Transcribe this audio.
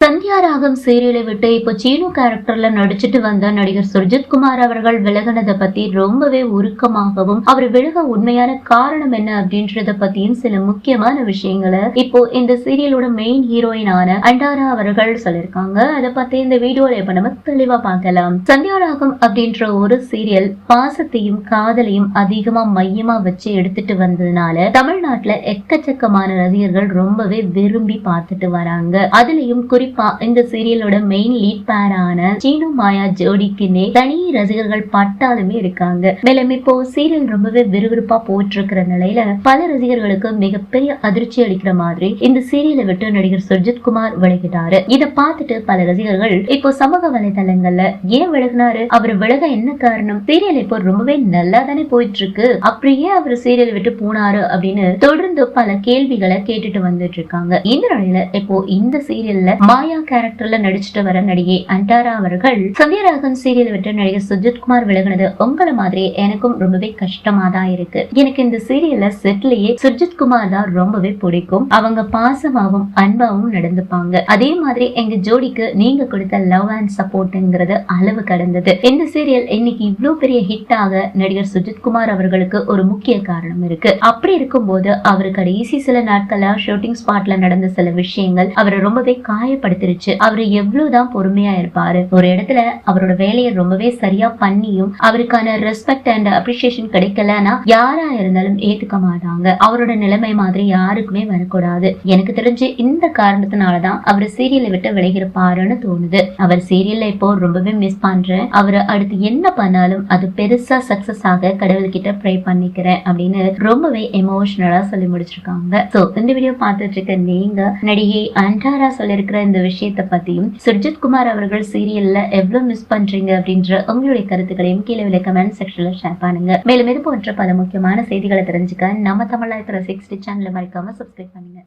then ராகம் சீரியலை விட்டு இப்போ சீனு கேரக்டர்ல நடிச்சிட்டு வந்த நடிகர் சுர்ஜித் குமார் அவர்கள் விலகினதை பத்தி ரொம்பவே உருக்கமாகவும் அவர் விலக உண்மையான காரணம் என்ன அப்படின்றத பத்தியும் சில முக்கியமான விஷயங்களை இப்போ இந்த சீரியலோட மெயின் ஹீரோயினான அண்டாரா அவர்கள் சொல்லியிருக்காங்க. அதை பத்தி இந்த வீடியோல இப்ப நம்ம தெளிவா பார்க்கலாம். சந்தியாராகம் அப்படின்ற ஒரு சீரியல் பாசத்தையும் காதலையும் அதிகமா மையமா வச்சு எடுத்துட்டு வந்ததுனால தமிழ்நாட்டுல எக்கச்சக்கமான ரசிகர்கள் ரொம்பவே விரும்பி பார்த்துட்டு வராங்க. அதுலயும் குறிப்பா இந்த சீரியலோட மெயின் லீட் பேரான சீனு மாயா ஜோடிக்குன்னே தனி ரசிகர்கள் பட்டாலுமே இருக்காங்க. மேலும் இப்போ சீரியல் ரொம்பவே விறுவிறுப்பா போயிட்டு இருக்கிற நிலையில பல ரசிகர்களுக்கு மிகப்பெரிய அதிர்ச்சி அளிக்கிற மாதிரி இந்த சீரியலை விட்டு நடிகர் சுர்ஜித் குமார் விலகிட்டாரு. இத பார்த்துட்டு பல ரசிகர்கள் இப்போ சமூக வலைதளங்கள்ல ஏன் விலகினாரு? அவர் விலக என்ன காரணம்? சீரியல் இப்போ ரொம்பவே நல்லா தானே போயிட்டு இருக்கு அப்படியே அவர் சீரியல் விட்டு போனாரு அப்படின்னு தொடர்ந்து பல கேள்விகளை கேட்டுட்டு வந்துட்டு இருக்காங்க. இந்த நிலையில இப்போ இந்த சீரியல்ல மாயா கேரக்டர்ல நடிச்சுட்டு வர நடிகை அண்டாரா அவர்கள் சந்தியராகன் சீரியல் விட்டு நடிகர் சுஜித் குமார் விலகினது உங்களை மாதிரி எனக்கும் ரொம்பவே கஷ்டமா தான் இருக்கு. எனக்கு இந்த சீரியல்ல செட்லயே சுஜித்குமார் தான் ரொம்பவே பிடிக்கும். அவங்க பாசமாவும் அன்பாவும் நடந்துப்பாங்க. அதே மாதிரி எங்க ஜோடிக்கு நீங்க கொடுத்த லவ் அண்ட் சப்போர்ட்ங்கிறது அளவு கடந்தது. இந்த சீரியல் இன்னைக்கு இவ்வளவு பெரிய ஹிட் ஆக நடிகர் சுஜித் குமார் அவர்களுக்கு ஒரு முக்கிய காரணம் இருக்கு. அப்படி இருக்கும்போது அவர் கடைசி சில நாட்களா ஷூட்டிங் ஸ்பாட்ல நடந்த சில விஷயங்கள் அவரை ரொம்பவே காயப்படுத்திருச்சு. அவர் எவ்வளவுதான் பொறுமையா இருப்பாரு. ஒரு இடத்துல அவரோட வேலையை ரொம்பவே சரியா பண்ணியும் அவருக்கான ரெஸ்பெக்ட் அண்ட் அப்ரிசியேஷன் கிடைக்கலன்னா யாரா இருந்தாலும் ஏத்துக்க மாட்டாங்க. அவரோட நிலைமை மாதிரி யாருக்குமே வரக்கூடாது. எனக்கு தெரிஞ்சு இந்த காரணத்தினாலதான் அவர் சீரியலை விட்டு விலகிருப்பாருன்னு தோணுது. அவர் சீரியல்ல இப்போ ரொம்பவே மிஸ் பண்றேன். அவர் அடுத்து என்ன பண்ணாலும் அது பெருசா சக்சஸ் ஆக கடவுள்கிட்ட ப்ரே பண்ணிக்கிறேன் அப்படின்னு ரொம்பவே எமோஷனலா சொல்லி முடிச்சிருக்காங்க. சோ இந்த வீடியோ பார்த்துட்டு இருக்க நீங்க நடிகை அண்டாரா சொல்லிருக்கிற இந்த விஷயம் விஷயத்தை பத்தியும் சுர்ஜித் குமார் அவர்கள் சீரியல்ல எவ்வளவு மிஸ் பண்றீங்க அப்படின்ற உங்களுடைய கருத்துக்களையும் கீழே உள்ள கமெண்ட் செக்ஷன்ல ஷேர் பண்ணுங்க. மேலும் இது போன்ற பல முக்கியமான செய்திகளை தெரிஞ்சுக்க நம்ம தமிழ் சிக்ஸ்டி சேனலை மறக்காம சப்ஸ்கிரைப் பண்ணுங்க.